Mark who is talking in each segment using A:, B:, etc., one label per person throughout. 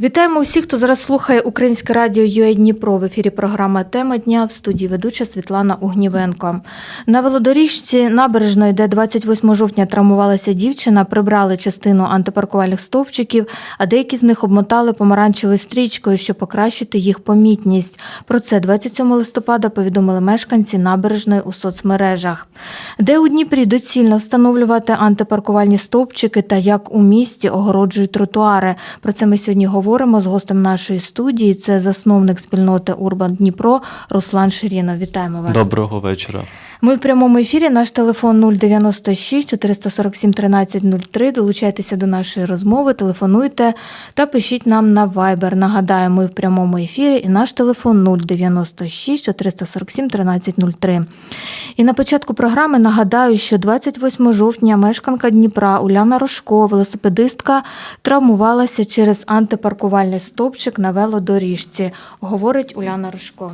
A: Вітаємо усіх, хто зараз слухає Українське радіо ЮА Дніпро. В ефірі програма Тема дня в студії ведуча Світлана Угнівенко. На велодоріжці набережної, де 28 жовтня травмувалася дівчина, прибрали частину антипаркувальних стовпчиків, а деякі з них обмотали помаранчевою стрічкою, щоб покращити їх помітність. Про це 27 листопада повідомили мешканці набережної у соцмережах. Де у Дніпрі доцільно встановлювати антипаркувальні стовпчики та як у місті огороджують тротуари. Про це ми сьогодні говоримо з гостем нашої студії. Це засновник спільноти Урбан Дніпро Руслан Ширінов. Вітаємо вас.
B: Доброго вечора.
A: Ми в прямому ефірі. Наш телефон 096 447 1303. Долучайтеся до нашої розмови, телефонуйте та пишіть нам на Viber. Нагадаю, ми в прямому ефірі і наш телефон 096 447 1303. І на початку програми нагадаю, що 28 жовтня мешканка Дніпра Уляна Рожко, велосипедистка, травмувалася через антипаркувальний стовпчик на велодоріжці, говорить Уляна Рожко.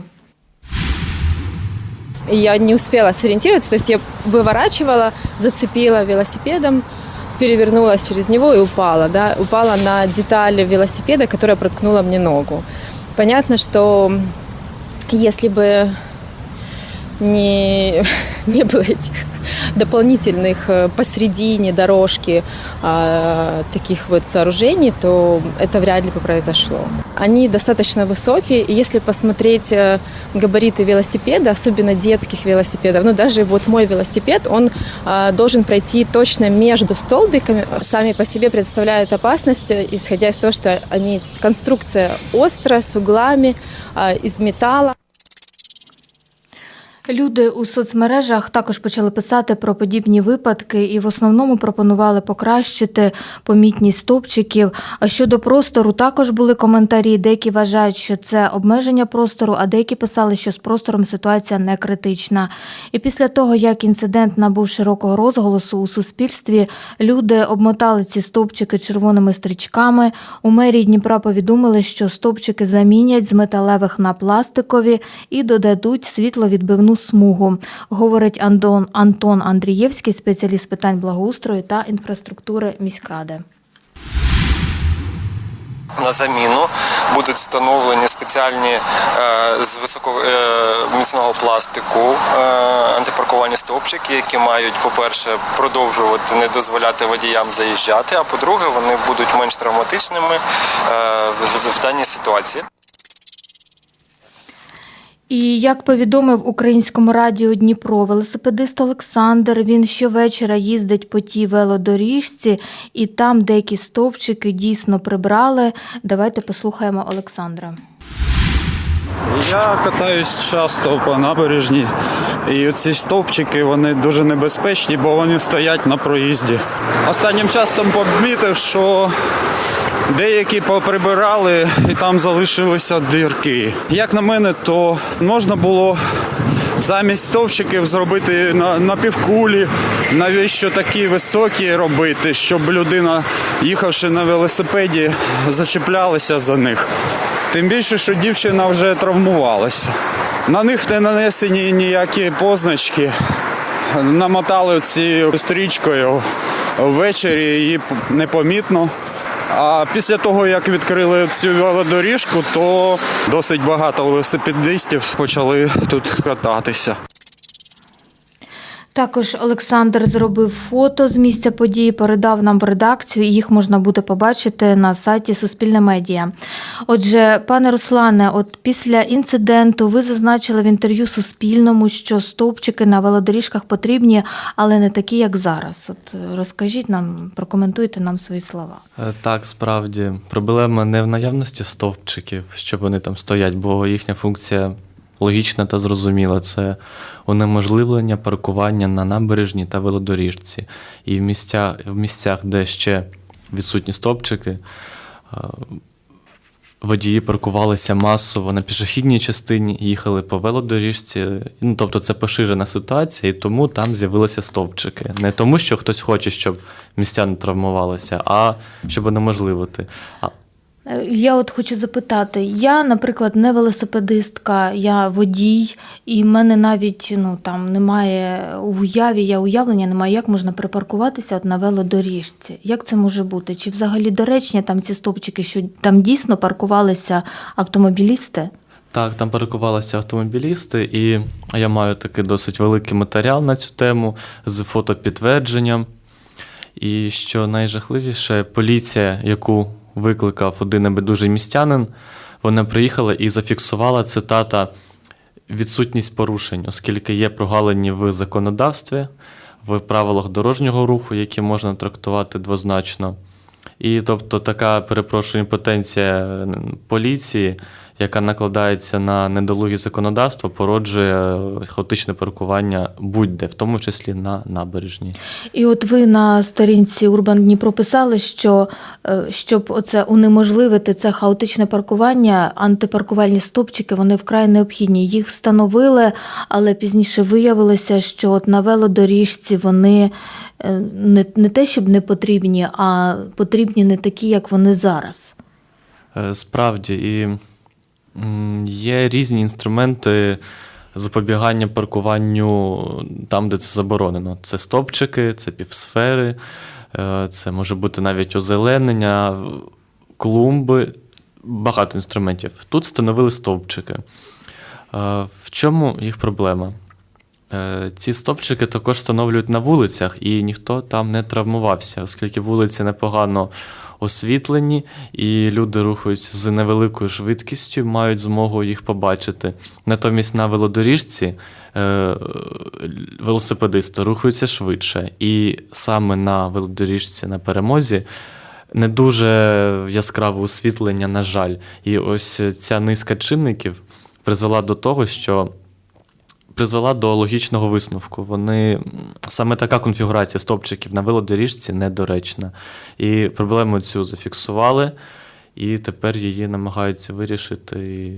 C: И я не успела сориентироваться, то есть я выворачивала, зацепила велосипедом, перевернулась через него и упала, да, упала на деталь велосипеда, которая проткнула мне ногу. Понятно, что если бы не, не было этих дополнительных э, посередине дорожки а, таких вот сооружений, то это вряд ли бы произошло. Они достаточно высокие, и если посмотреть э, габариты велосипеда, особенно детских велосипедов, ну даже вот мой велосипед, он а, должен пройти точно между столбиками, сами по себе представляют опасность, э, исходя из того, что они конструкция острая, с углами, а, из металла.
A: Люди у соцмережах також почали писати про подібні випадки і в основному пропонували покращити помітність стовпчиків. А щодо простору, також були коментарі. Деякі вважають, що це обмеження простору, а деякі писали, що з простором ситуація не критична. І після того, як інцидент набув широкого розголосу у суспільстві, люди обмотали ці стовпчики червоними стрічками. У мерії Дніпра повідомили, що стовпчики замінять з металевих на пластикові і додадуть світловідбивну смугу, говорить Антон, Антон Андрієвський, спеціаліст питань благоустрою та інфраструктури міськради.
D: На заміну будуть встановлені спеціальні е, з високоміцного пластику е, антипаркувальні стовпчики, які мають, по-перше, продовжувати не дозволяти водіям заїжджати, а по-друге, вони будуть менш травматичними е, в, в даній ситуації.
A: І як повідомив українському радіо Дніпро, велосипедист Олександр, він щовечора їздить по тій велодоріжці, і там деякі стовпчики дійсно прибрали. Давайте послухаємо Олександра.
E: Я катаюсь часто по набережній, і ці стовпчики вони дуже небезпечні, бо вони стоять на проїзді. Останнім часом помітив, що деякі поприбирали і там залишилися дірки. Як на мене, то можна було замість стовпчиків зробити на, на півкулі, навіщо такі високі робити, щоб людина, їхавши на велосипеді, зачіплялася за них. Тим більше, що дівчина вже травмувалася. На них не нанесені ніякі позначки. Намотали цією стрічкою ввечері її непомітно. А після того, як відкрили цю велодоріжку, то досить багато велосипедистів почали тут кататися.
A: Також Олександр зробив фото з місця події, передав нам в редакцію, їх можна буде побачити на сайті Суспільне медіа. Отже, пане Руслане, от після інциденту ви зазначили в інтерв'ю Суспільному, що стовпчики на велодоріжках потрібні, але не такі, як зараз. От е, розкажіть нам, прокоментуйте нам свої слова.
B: Е, Так, справді, проблема не в наявності стовпчиків, що вони там стоять, бо їхня функція логічна та зрозуміла. Це унеможливлення паркування на набережній та велодоріжці. І в, місця, в місцях, де ще відсутні стовпчики, е, водії паркувалися масово на пішохідній частині, їхали по велодоріжці. Ну, тобто це поширена ситуація, і тому там з'явилися стовпчики. Не тому, що хтось хоче, щоб містяни травмувалися, а щоб унеможливити.
A: Я от хочу запитати: я, наприклад, не велосипедистка, я водій, і в мене навіть ну там немає уяві, я уявлення немає, як можна припаркуватися от на велодоріжці. Як це може бути? Чи взагалі доречні там ці стовпчики, що там дійсно паркувалися автомобілісти?
B: Так, там паркувалися автомобілісти, і я маю такий досить великий матеріал на цю тему з фотопідтвердженням. І що найжахливіше, поліція, яку викликав один небайдужий містянин, вона приїхала і зафіксувала цитата відсутність порушень, оскільки є прогалені в законодавстві, в правилах дорожнього руху, які можна трактувати двозначно. І тобто така, перепрошую, імпотенція поліції, яка накладається на недолугі законодавство, породжує е, хаотичне паркування будь-де, в тому числі на набережній.
A: І от ви на сторінці Урбан Дніпро писали, що е, щоб оце унеможливити це хаотичне паркування, антипаркувальні стопчики вони вкрай необхідні. Їх встановили, але пізніше виявилося, що от на велодоріжці вони е, не, не те, щоб не потрібні, а потрібні не такі, як вони зараз.
B: Справді, і є різні інструменти запобігання паркуванню там, де це заборонено. Це стопчики, це півсфери, е, це може бути навіть озеленення, клумби, багато інструментів. Тут встановили стовпчики. Е, В чому їх проблема? Е, Ці стопчики також встановлюють на вулицях, і ніхто там не травмувався, оскільки вулиці непогано освітлені, і люди рухаються з невеликою швидкістю, мають змогу їх побачити. Натомість на велодоріжці е, велосипедисти рухаються швидше, і саме на велодоріжці на перемозі. Не дуже яскраве освітлення, на жаль. І ось ця низка чинників призвела до того, що призвела до логічного висновку. Вони саме така конфігурація стопчиків на велодоріжці недоречна. І проблему цю зафіксували, і тепер її намагаються вирішити.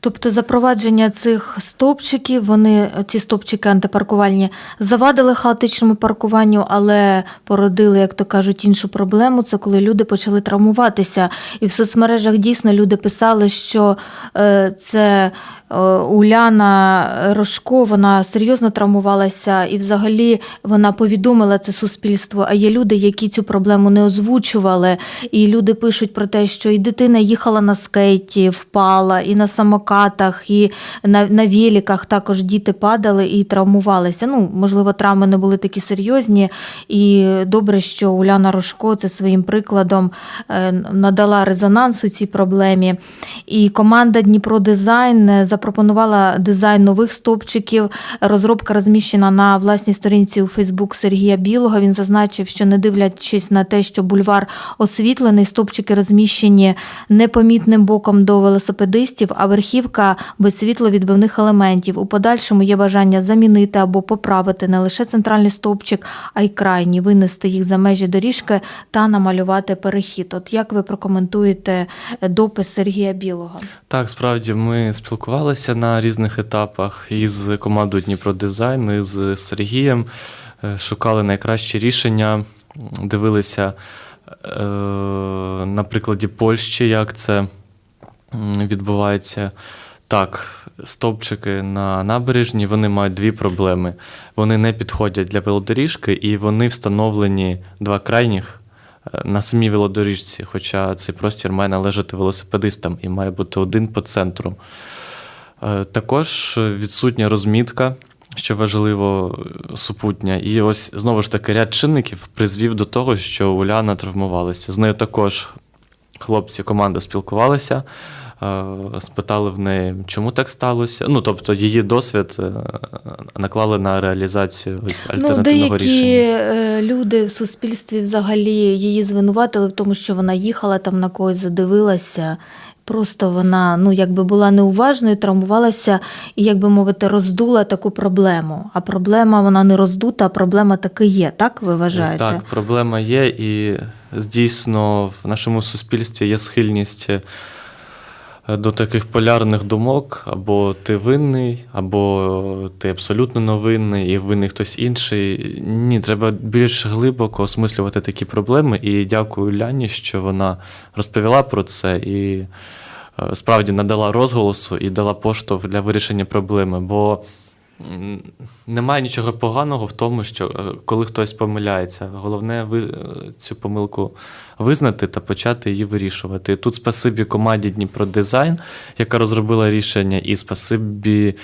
A: Тобто запровадження цих стовпчиків, вони ці стовпчики антипаркувальні завадили хаотичному паркуванню, але породили, як то кажуть, іншу проблему. Це коли люди почали травмуватися. І в соцмережах дійсно люди писали, що е, це Уляна Рожко, вона серйозно травмувалася, і взагалі вона повідомила це суспільству. А є люди, які цю проблему не озвучували. І люди пишуть про те, що і дитина їхала на скейті, впала, і на самокатах, і на, на великах також діти падали і травмувалися. Ну, можливо, травми не були такі серйозні. І добре, що Уляна Рожко це своїм прикладом е, надала резонансу цій проблемі. І команда Дніпро Дизайн е, запропонувала дизайн нових стовпчиків. Розробка розміщена на власній сторінці у Фейсбук Сергія Білого. Він зазначив, що не дивлячись на те, що бульвар освітлений, стовпчики розміщені непомітним боком до велосипедистів, а верхівка без світловідбивних елементів. У подальшому є бажання замінити або поправити не лише центральний стовпчик, а й крайні, винести їх за межі доріжки та намалювати перехід. От як ви прокоментуєте допис Сергія Білого?
B: так, справді ми спілкувалися на різних етапах із командою Дніпродизайн, і з Сергієм, е, шукали найкращі рішення, дивилися е, на прикладі Польщі, як це відбувається. Так, стовпчики на набережні вони мають дві проблеми. Вони не підходять для велодоріжки, і вони встановлені два крайніх е, на самій велодоріжці, хоча цей простір має належати велосипедистам і має бути один по центру. Е, Також відсутня розмітка, що важливо, супутня. І ось знову ж таки ряд чинників призвів до того, що Уляна травмувалася. З нею також хлопці команда спілкувалися, е, спитали в неї, чому так сталося. Ну, тобто, її досвід е, наклали на реалізацію
A: Ну,
B: альтернативного
A: деякі
B: рішення.
A: люди в суспільстві взагалі її звинуватили в тому, що вона їхала там на когось задивилася. Просто вона ну якби була неуважною, травмувалася і, як би мовити, роздула таку проблему. А проблема вона не роздута, а проблема таки є. Так ви вважаєте?
B: Так, проблема є, і дійсно в нашому суспільстві є схильність до таких полярних думок: або ти винний, або ти абсолютно новинний, і винний хтось інший. Ні, треба більш глибоко осмислювати такі проблеми. І дякую Ляні, що вона розповіла про це і е, справді надала розголосу і дала поштовх для вирішення проблеми. Бо немає нічого поганого в тому, що е, коли хтось помиляється, головне е, цю помилку визнати та почати її вирішувати. Тут спасибі команді Дніпродизайн, яка розробила рішення, і спасибі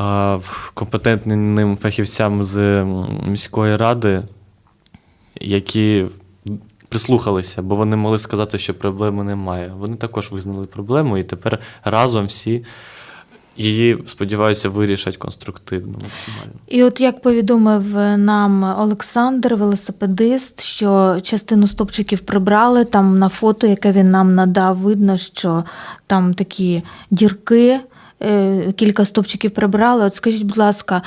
B: е, компетентним фахівцям з міської ради, які прислухалися, бо вони могли сказати, що проблеми немає. Вони також визнали проблему, і тепер разом всі її, сподіваюся, вирішать конструктивно максимально.
A: І от як повідомив нам Олександр, велосипедист, що частину стопчиків прибрали там на фото, яке він нам надав, видно, що там такі дірки, е, кілька стопчиків прибрали. От скажіть, будь ласка,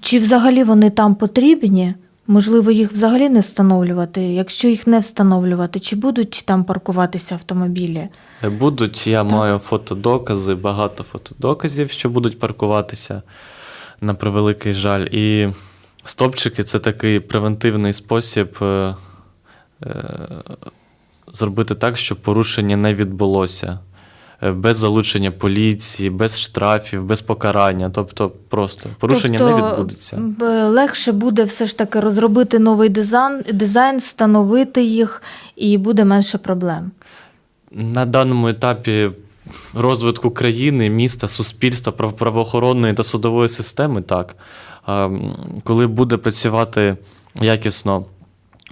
A: чи взагалі вони там потрібні? Можливо, їх взагалі не встановлювати. Якщо їх не встановлювати, чи будуть там паркуватися автомобілі?
B: Е, Будуть, я маю фотодокази, багато фотодоказів, що будуть паркуватися на превеликий жаль. І стопчики це такий превентивний спосіб е, е, зробити так, щоб порушення не відбулося. Е, Без залучення поліції, без штрафів, без покарання. Тобто просто порушення не відбудеться.
A: Легше буде все ж таки розробити новий дизайн, дизайн, встановити їх, і буде менше проблем.
B: На даному етапі розвитку країни, міста, суспільства, прав- правоохоронної та судової системи, так. Коли буде працювати якісно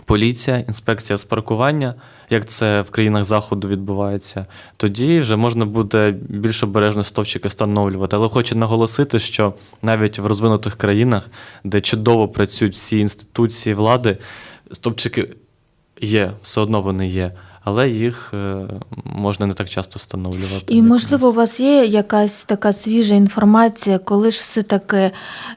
B: поліція, інспекція з паркування, як це в країнах Заходу відбувається, тоді вже можна буде більш обережно стовпчики встановлювати. Але хочу наголосити, що навіть в розвинутих країнах, де чудово працюють всі інституції влади, стовпчики є, все одно вони є, але їх е, можна не так часто встановлювати.
A: І можливо, у вас є якась така свіжа інформація, коли ж все-таки,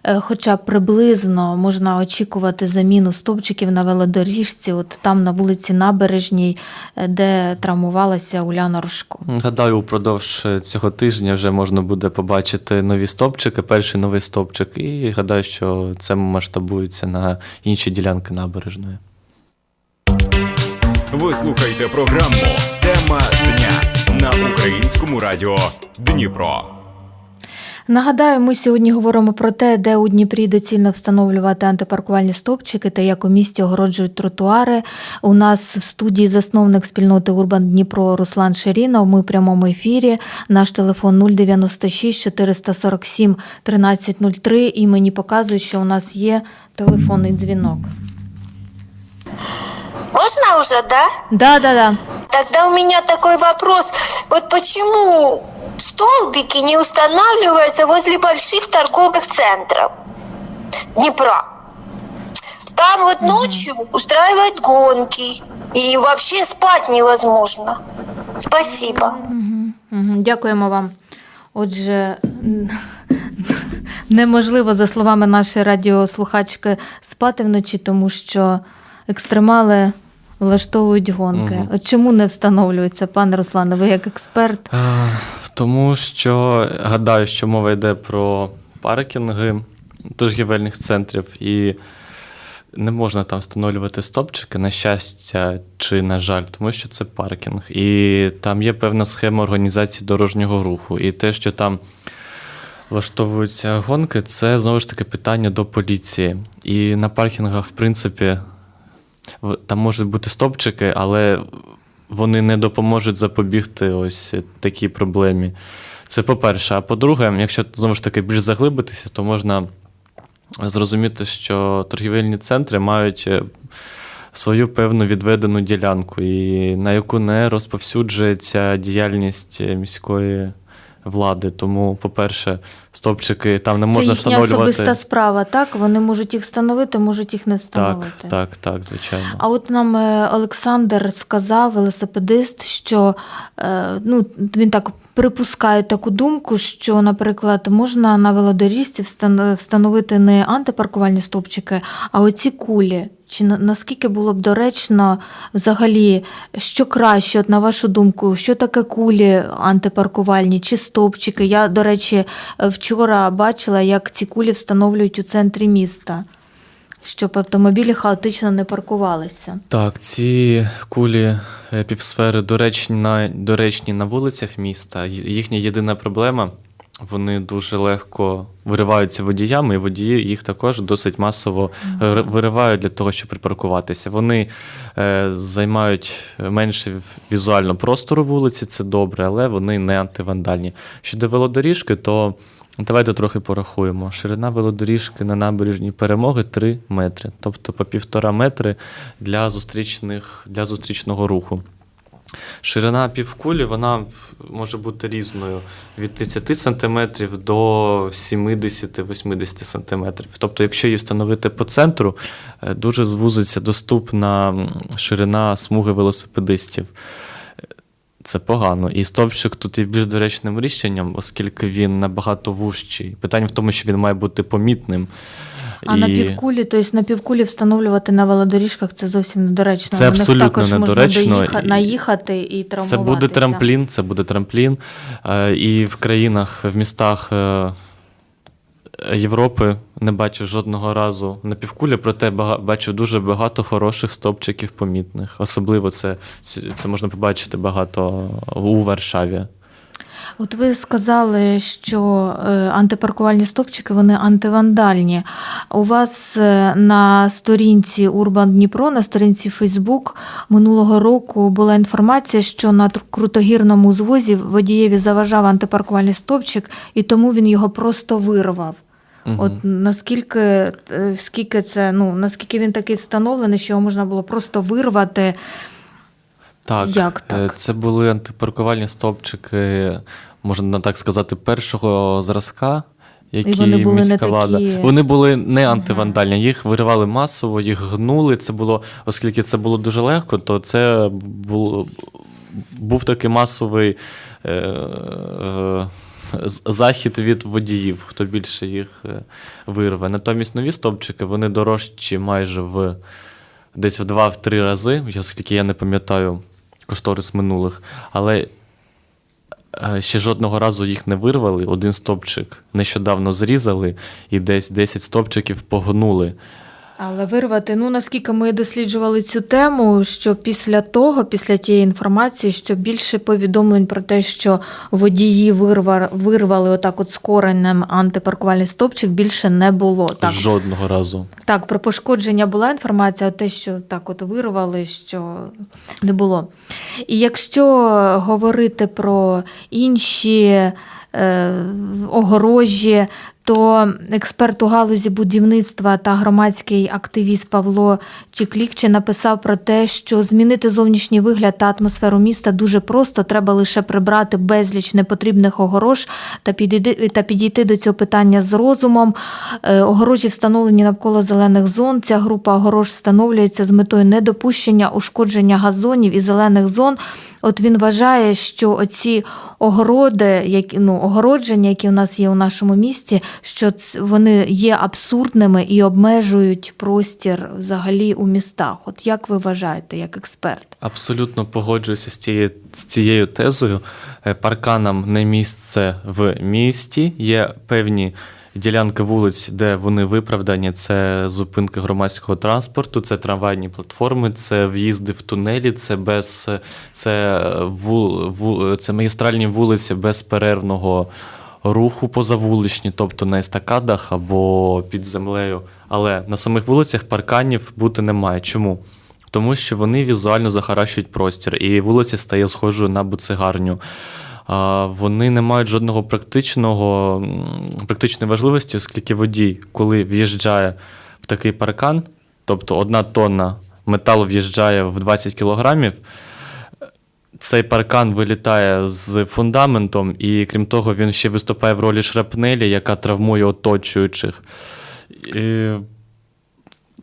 A: е, хоча б приблизно можна очікувати заміну стовпчиків на велодоріжці, от там на вулиці Набережній, е, де травмувалася Уляна Рожко.
B: Гадаю, упродовж цього тижня вже можна буде побачити нові стопчики, перший новий стопчик, і гадаю, що це масштабується на інші ділянки набережної.
F: Ви слухаєте програму Тема дня на українському радіо Дніпро.
A: Нагадаю, ми сьогодні говоримо про те, де у Дніпрі доцільно встановлювати антипаркувальні стовпчики та як у місті огороджують тротуари. У нас в студії засновник спільноти Урбан Дніпро Руслан Ширінов. Ми в прямому ефірі. Наш телефон 096 447 1303. І мені показують, що у нас є телефонний дзвінок.
G: Можно уже, да?
A: Да, да, да.
G: Тогда у меня такой вопрос. Вот почему столбики не устанавливаются возле больших торговых центров Днепра? Там вот ночью устраивают гонки, и вообще спать невозможно. Спасибо.
A: Дякуємо вам. Отже, неможливо, за словами нашої радіослухачки, спати вночі, тому що екстремали влаштовують гонки.
B: Мгм.
A: От чому не встановлюється, пане Руслане, ви як експерт?
B: Е, Тому що гадаю, що мова йде про паркінги торгівельних центрів, і не можна там встановлювати стопчики, на щастя чи на жаль, тому що це паркінг. І там є певна схема організації дорожнього руху. І те, що там влаштовуються гонки, це знову ж таки питання до поліції. І на паркінгах, в принципі, там можуть бути стопчики, але вони не допоможуть запобігти ось такій проблемі. Це по-перше. А по-друге, якщо знову ж таки більш заглибитися, то можна зрозуміти, що торгівельні центри мають е, свою певну відведену ділянку, і на яку не розповсюджується діяльність е, міської влади. Тому, по-перше, стовпчики там не
A: Це
B: можна
A: їхня
B: встановлювати.
A: особиста справа, так? Вони можуть їх встановити, можуть їх не встановити.
B: так, так, звичайно.
A: А от нам е, Олександр сказав, велосипедист, що е, ну, він так припускають таку думку, що, наприклад, можна на велодоріжці встановити не антипаркувальні стовпчики, а оці кулі. Чи наскільки було б доречно взагалі, що краще, от на вашу думку, що таке кулі антипаркувальні чи стовпчики? Я, до речі, вчора бачила, як ці кулі встановлюють у центрі міста, щоб автомобілі хаотично не паркувалися.
B: Так, ці кулі е, півсфери доречні на, доречні на вулицях міста. Їхня єдина проблема. Вони дуже легко вириваються водіями, і водії їх також досить масово е, ри- виривають для того, щоб припаркуватися. Вони е, займають менше візуально простору вулиці, це добре, але вони не антивандальні. Щодо велодоріжки, то давайте трохи порахуємо. Ширина велодоріжки на набережній перемоги 3 метри, тобто по півтора метри для, зустрічних, для зустрічного руху. Ширина півкулі вона може бути різною від 30 см до 70-80 см. Тобто, якщо її встановити по центру, е, дуже звузиться доступна ширина смуги велосипедистів. Це погано. І стовпчик тут є більш доречним рішенням, оскільки він набагато вужчий. Питання в тому, що він має бути помітним.
A: А на півкулі, тобто на півкулі встановлювати на велодоріжках це зовсім недоречно.
B: Це
A: На
B: абсолютно
A: також
B: недоречно.
A: Можна доїха-
B: І-
A: наїхати і
B: Це буде трамплін, це буде трамплін. Е, І в країнах, в містах е, Європи не бачив жодного разу на півкулі, проте бачив дуже багато хороших стовпчиків помітних. Особливо це, це можна побачити багато у Варшаві.
A: От ви сказали, що е, антипаркувальні стовпчики вони антивандальні. У вас е, на сторінці Урбан Дніпро, на сторінці Фейсбук минулого року була інформація, що на крутогірному звозі водієві заважав антипаркувальний стовпчик, і тому він його просто вирвав.
B: Мгм.
A: От наскільки е, скільки це, ну наскільки він такий встановлений, що його можна було просто вирвати.
B: Так,
A: Як так?
B: е, це були антипаркувальні стовпчики, можна так сказати, першого зразка. Які
A: вони були не
B: міська
A: такі-
B: влада. Вони були не антивандальні, їх виривали масово, їх гнули. Це було, оскільки це було дуже легко, то це було, був такий масовий е, е, захід від водіїв, хто більше їх е, вирве. Натомість нові стовпчики вони дорожчі майже в десь в 2-3 рази, оскільки я не пам'ятаю кошторис минулих, але е, ще жодного разу їх не вирвали. Один стовпчик нещодавно зрізали і десь 10 стовпчиків погнули.
A: Але вирвати, ну наскільки ми досліджували цю тему, що після того, після тієї інформації, що більше повідомлень про те, що водії вирвали, вирвали отак от з коренем антипаркувальний стовпчик, більше не було. Так,
B: Жодного разу.
A: так, про пошкодження була інформація, а те, що так от вирвали, що не було. І якщо говорити про інші е, огорожі, то експерт у галузі будівництва та громадський активіст Павло Чіклікче написав про те, що змінити зовнішній вигляд та атмосферу міста дуже просто. Треба лише прибрати безліч непотрібних огорож та підійти, та підійти до цього питання з розумом. Е, Огорожі встановлені навколо зелених зон. Ця група огорож встановлюється з метою недопущення ушкодження газонів і зелених зон. От він вважає, що оці огороди, які ну огородження, які у нас є у нашому місті, що вони є абсурдними і обмежують простір взагалі у містах. От як ви вважаєте, як експерт?
B: Абсолютно погоджуюся з цією, з цією тезою. Е, Парканам не місце в місті. Є певні ділянки вулиць, де вони виправдані. Це зупинки громадського транспорту, це трамвайні платформи, це в'їзди в тунелі, це без це, вул, ву, це магістральні вулиці без перервного руху позавуличні, тобто на естакадах або під землею. Але на самих вулицях парканів бути немає. Чому? Тому що вони візуально захаращують простір, і вулиця стає схожою на буцегарню. А, Вони не мають жодного практичного, практичної важливості, оскільки водій, коли в'їжджає в такий паркан, тобто одна тонна металу в'їжджає в 20 кілограмів, цей паркан вилітає з фундаментом, і крім того, він ще виступає в ролі шрапнелі, яка травмує оточуючих. І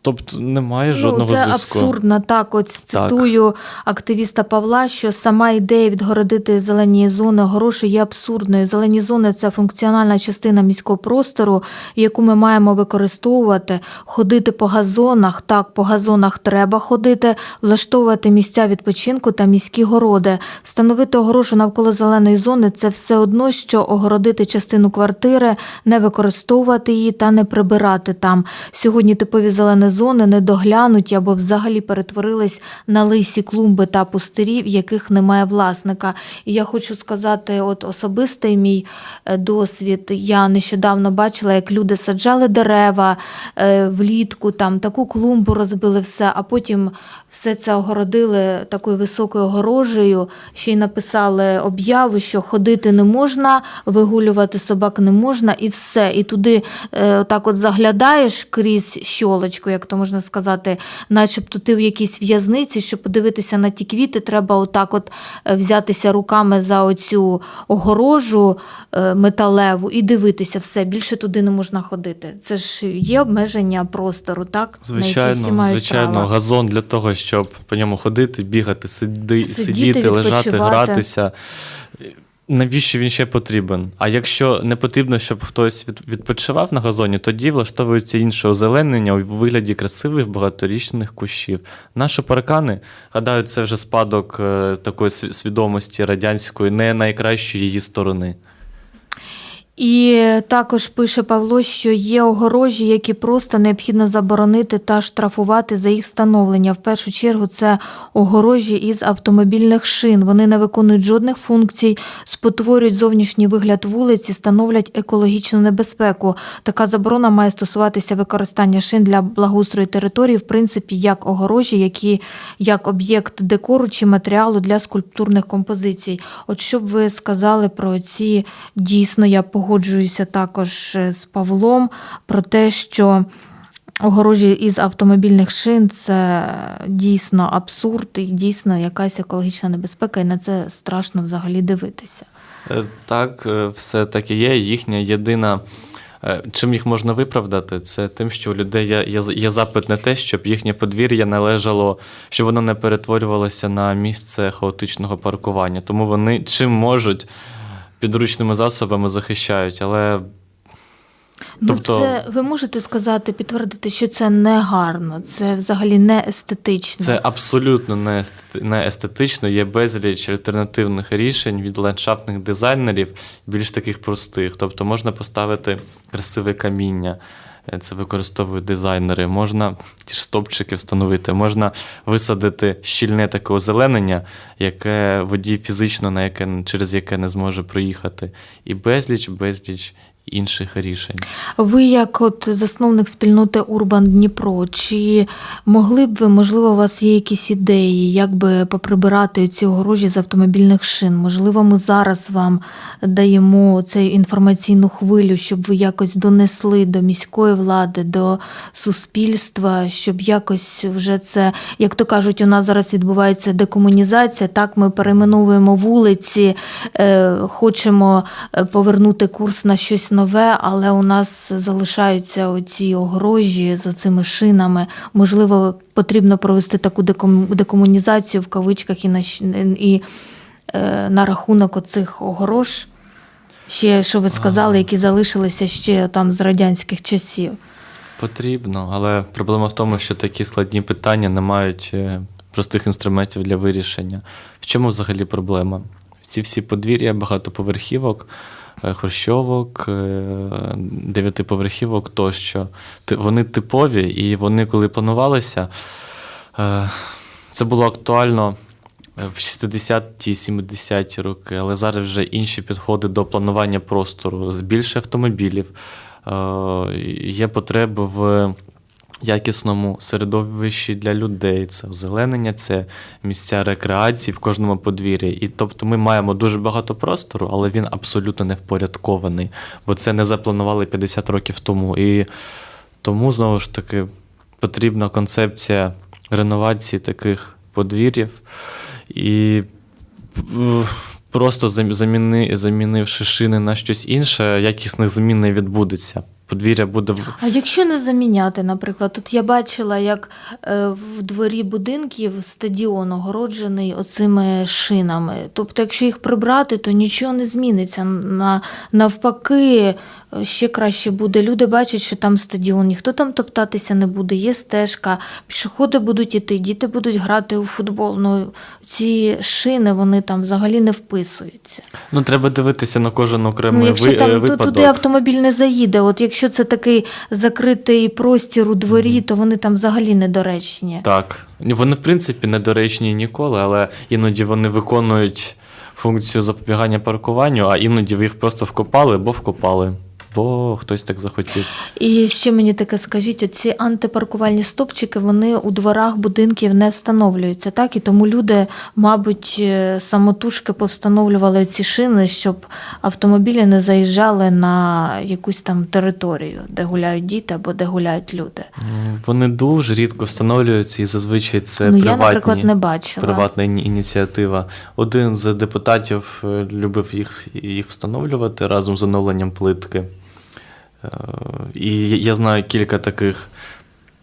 B: тобто немає жодного
A: ну, це
B: зв'язку.
A: абсурдно. Так, от цитую активіста Павла, що сама ідея відгородити зелені зони гроші є абсурдною. Зелені зони це функціональна частина міського простору, яку ми маємо використовувати, ходити по газонах. Так, по газонах треба ходити, влаштовувати місця відпочинку та міські городи. Встановити огорожу навколо зеленої зони це все одно, що огородити частину квартири, не використовувати її та не прибирати там. Сьогодні типові зелені зони недоглянуті або взагалі перетворились на лисі клумби та пустирі, в яких немає власника. І я хочу сказати, от особистий мій е, досвід. Я нещодавно бачила, як люди саджали дерева е, влітку, там таку клумбу розбили все, а потім все це огородили такою високою огорожею, ще й написали об'яву, що ходити не можна, вигулювати собак не можна, і все. І туди е, так от заглядаєш крізь щолочку, як то можна сказати, начебто ти в якійсь в'язниці, щоб подивитися на ті квіти, треба отак от е, взятися руками за оцю огорожу е, металеву і дивитися все. Більше туди не можна ходити. Це ж є обмеження простору, так? на
B: Звичайно,
A: мають
B: звичайно,
A: право.
B: газон для того, щоб по ньому ходити, бігати, сиди,
A: Сидіти,
B: сидіти, лежати, гратися. Навіщо він ще потрібен? А якщо не потрібно, щоб хтось від, відпочивав на газоні, тоді влаштовується інше озеленення у вигляді красивих багаторічних кущів. Наші паркани, гадаю, це вже спадок е, такої свідомості радянської, не найкращої її сторони.
A: І також пише Павло, що є огорожі, які просто необхідно заборонити та штрафувати за їх встановлення. В першу чергу це огорожі із автомобільних шин. Вони не виконують жодних функцій, спотворюють зовнішній вигляд вулиці, становлять екологічну небезпеку. Така заборона має стосуватися використання шин для благоустрою території, в принципі, як огорожі, які як об'єкт декору чи матеріалу для скульптурних композицій. От що б ви сказали про ці дійсно, я погоджуюся також е, з Павлом про те, що огорожі із автомобільних шин це дійсно абсурд і дійсно якась екологічна небезпека, і на це страшно взагалі дивитися.
B: Е, Так, е, все так і є. Їхня єдина. Чим їх можна виправдати, це тим, що у людей є, є, є запит на те, щоб їхнє подвір'я належало, щоб воно не перетворювалося на місце хаотичного паркування. Тому вони чим можуть підручними засобами захищають. Але
A: Ну,
B: Тобто-
A: це ви можете сказати, підтвердити, що це не гарно, це взагалі не естетично.
B: це абсолютно не, естети- не естетично. Є безліч альтернативних рішень від ландшафтних дизайнерів, більш таких простих. Тобто можна поставити красиве каміння. Е, Це використовують дизайнери. Можна ті ж стопчики встановити, можна висадити щільне таке озеленення, яке водій фізично на яке через яке не зможе проїхати. І безліч, безліч інших рішень.
A: Ви, як от засновник спільноти Урбан Дніпро, чи могли б ви, можливо, у вас є якісь ідеї, як би поприбирати ці огорожі з автомобільних шин? Можливо, ми зараз вам даємо цю інформаційну хвилю, щоб ви якось донесли до міської влади, до суспільства, щоб якось вже це, як то кажуть, у нас зараз відбувається декомунізація. Так, ми перейменовуємо вулиці, е, хочемо е, повернути курс на щось нове, але у нас залишаються оці огорожі за цими шинами. Можливо, потрібно провести таку декомунізацію в кавичках і на, і, е, на рахунок оцих огорож. Ще, що ви сказали, які залишилися ще там з радянських часів.
B: Потрібно, але проблема в тому, що такі складні питання не мають е, простих інструментів для вирішення. В чому взагалі проблема? Ці всі подвір'я, багатоповерхівок, хрущовок, е, дев'ятиповерхівок тощо. Вони типові, і вони, коли планувалися, е, це було актуально е, в 60-ті, 70-ті роки, але зараз вже інші підходи до планування простору, збільше більше автомобілів. Е, Є потреби в якісному середовищі для людей. Це озеленення, це місця рекреації в кожному подвір'ї. І тобто ми маємо дуже багато простору, але він абсолютно не впорядкований, бо це не запланували 50 років тому. І тому знову ж таки потрібна концепція реновації таких подвір'їв. І просто заміни, замінивши шини на щось інше, якісних змін не відбудеться. Подвір'я буде
A: А якщо не заміняти, наприклад, тут я бачила, як е, в дворі будинків стадіон огороджений оцими шинами. Тобто, якщо їх прибрати, то нічого не зміниться. На, навпаки, е, ще краще буде. Люди бачать, що там стадіон, ніхто там топтатися не буде, є стежка, пішоходи будуть іти, діти будуть грати у футбол. Ну, ці шини вони там взагалі не вписуються.
B: Ну, треба дивитися на кожен окремий
A: Ну, якщо
B: ви- е,
A: там
B: випадок.
A: туди автомобіль не заїде, от якщо це такий закритий простір у дворі, то вони там взагалі недоречні.
B: Так. Вони, в принципі, недоречні ніколи, але іноді вони виконують функцію запобігання паркуванню, а іноді ви їх просто вкопали, бо вкопали, бо хтось так захотів.
A: І ще мені таке скажіть: оці антипаркувальні стопчики вони у дворах будинків не встановлюються, так? І тому люди, мабуть, е, самотужки повстановлювали ці шини, щоб автомобілі не заїжджали на якусь там територію, де гуляють діти або де гуляють люди.
B: Вони дуже рідко встановлюються, і зазвичай це
A: ну, я, наприклад, не бачила.
B: Приватна ініціатива. Один з депутатів е, любив їх, їх встановлювати разом з оновленням плитки. І я знаю кілька таких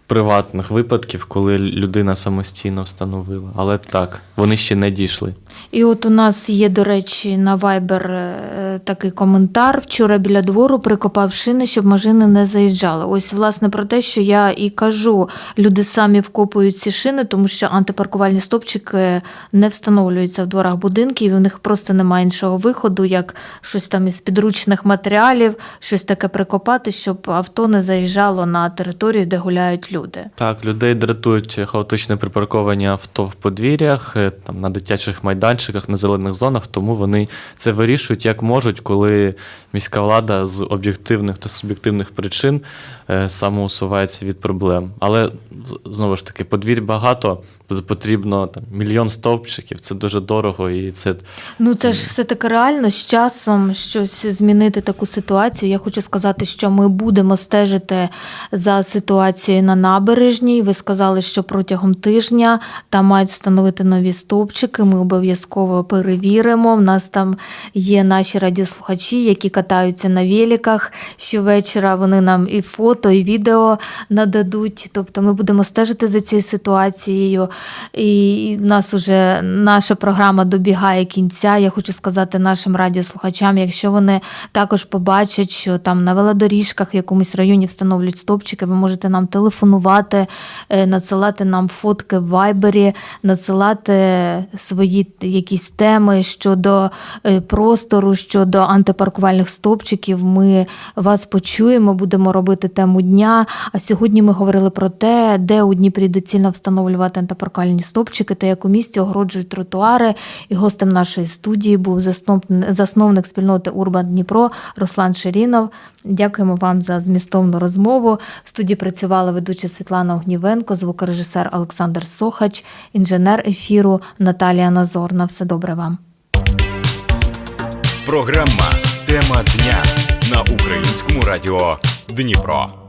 B: приватних випадків, коли людина самостійно встановила. Але так, вони ще не дійшли.
A: І от у нас є, до речі, на Viber е, такий коментар. Вчора біля двору прикопав шини, щоб машини не заїжджали. Ось, власне, про те, що я і кажу, люди самі вкопують ці шини, тому що антипаркувальні стопчики не встановлюються в дворах будинків, і у них просто немає іншого виходу, як щось там із підручних матеріалів, щось таке прикопати, щоб авто не заїжджало на територію, де гуляють люди.
B: Так, людей дратують хаотичне припарковані авто в подвір'ях, е, там на дитячих майданчиках, на зелених зонах, тому вони це вирішують як можуть, коли міська влада з об'єктивних та суб'єктивних причин е, самоусувається від проблем. Але знову ж таки, подвір багато, тут потрібно там мільйон стовпчиків, це дуже дорого і це
A: Ну, це ж все таки реально з часом щось змінити таку ситуацію. Я хочу сказати, що ми будемо стежити за ситуацією на набережній. Ви сказали, що протягом тижня там мають встановити нові стовпчики. Ми обов'язково перевіримо. У нас там є наші радіослухачі, які катаються на великах. Щовечора вони нам і фото, і відео нададуть. Тобто ми будемо стежити за цією ситуацією. І в нас уже наша програма добігає кінця. Я хочу сказати нашим радіослухачам, якщо вони також побачать, що там на велодоріжках в якомусь районі встановлюють стопчики, ви можете нам телефонувати, е, надсилати нам фотки в вайбері, надсилати свої якісь теми щодо е, простору, щодо антипаркувальних стопчиків. Ми вас почуємо, будемо робити тему дня. А сьогодні ми говорили про те, де у Дніпрі доцільно встановлювати антипаркувальні стопчики та як у місті огороджують тротуари. І гостем нашої студії був заснов- засновник спільноти Урбан Дніпро Руслан Ширінов. Дякуємо вам за змістовну розмову. В студії працювала ведуча Світлана Огнівенко, звукорежисер Олександр Сохач, інженер ефіру Наталія Назор. На все добре вам.
F: Програма Тема дня на українському радіо Дніпро.